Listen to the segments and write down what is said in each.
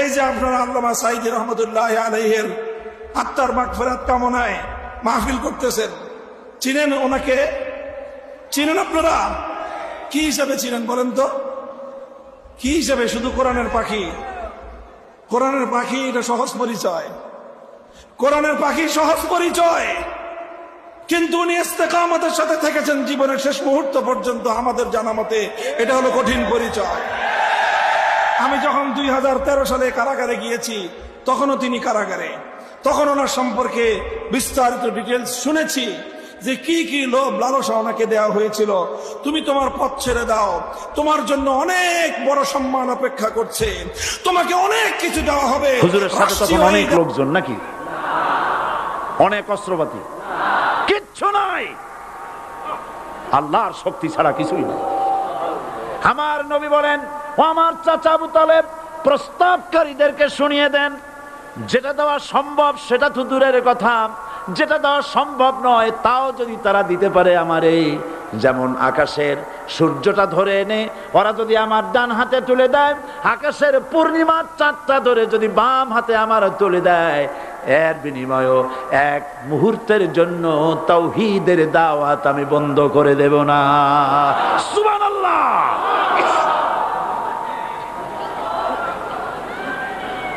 এই যে আপনারা আল্লামা সাইদি রহমতুল্লাহ আলহের আত্মার মাগফেরাত কামনায় মাহফিল করতেছেন, চিনেন ওনাকে? চিনেন আপনারা? কি হিসাবে চিনেন বলেন তো? কি হিসাবে? শুধু কোরআনের পাখি। কোরআনের পাখি এটা সহজ পরিচয়। কোরআনের পাখি সহজ পরিচয়। কিন্তু উনি ইস্তেকামতের সাথে থেকেছেন জীবনের শেষ মুহূর্ত পর্যন্ত আমাদের জানা মতে এটা হলো কঠিন পরিচয়। আমি যখন দুই হাজার তেরো সালে কারাগারে গিয়েছি তখনও তিনি কারাগারে। তখন ওনার সম্পর্কে বিস্তারিত ডিটেলস শুনেছি যে কি কি লোভ লালসা ওনাকে দেওয়া হয়েছিল। তুমি তোমার পথ ছেড়ে দাও। তোমার জন্য অনেক বড় সম্মান অপেক্ষা করছে। তোমাকে অনেক কিছু দেওয়া হবে। হুজুরের সাথে তখন অনেক লোকজন নাকি? অনেক অস্ত্রপাতি। কিচ্ছু নাই। আল্লাহর শক্তি ছাড়া কিছুই নাই। আমার নবী বলেন আমার চাচা আবু প্রস্তাবকারীদেরকে শুনিয়ে দেন, যেটা দেওয়া সম্ভব সেটা তো দূরের কথা, যেটা দেওয়া সম্ভব নয় তাও যদি তারা দিতে পারে আমার এই, যেমন আকাশের সূর্যটা ধরে এনে, ওরা যদি আমার ডান হাতে তুলে দেয়, আকাশের পূর্ণিমার চাঁদটা ধরে যদি বাম হাতে আমার তুলে দেয়, এর বিনিময়েও এক মুহূর্তের জন্য তৌহিদের দাওয়াত আমি বন্ধ করে দেব না।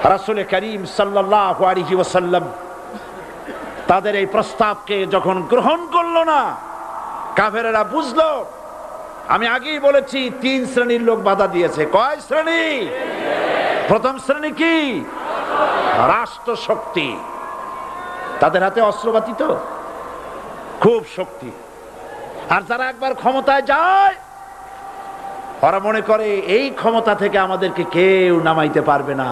রাসুল করিম সাল্লাহ ওসাল্লাম তাদের এই প্রস্তাবকে যখন গ্রহণ করল না, কাফেরেরা বুঝলো, আমি আগেই বলেছি, তিন শ্রেণির লোক বাধা দিয়েছে। কয় শ্রেণি? প্রথম শ্রেণি কি? রাষ্ট্র শক্তি তাদের হাতে অস্ত্রপাতি তো? খুব শক্তি। আর যারা একবার ক্ষমতায় যায়, ওরা মনে করে, এই ক্ষমতা থেকে আমাদেরকে কেউ নামাইতে পারবে না।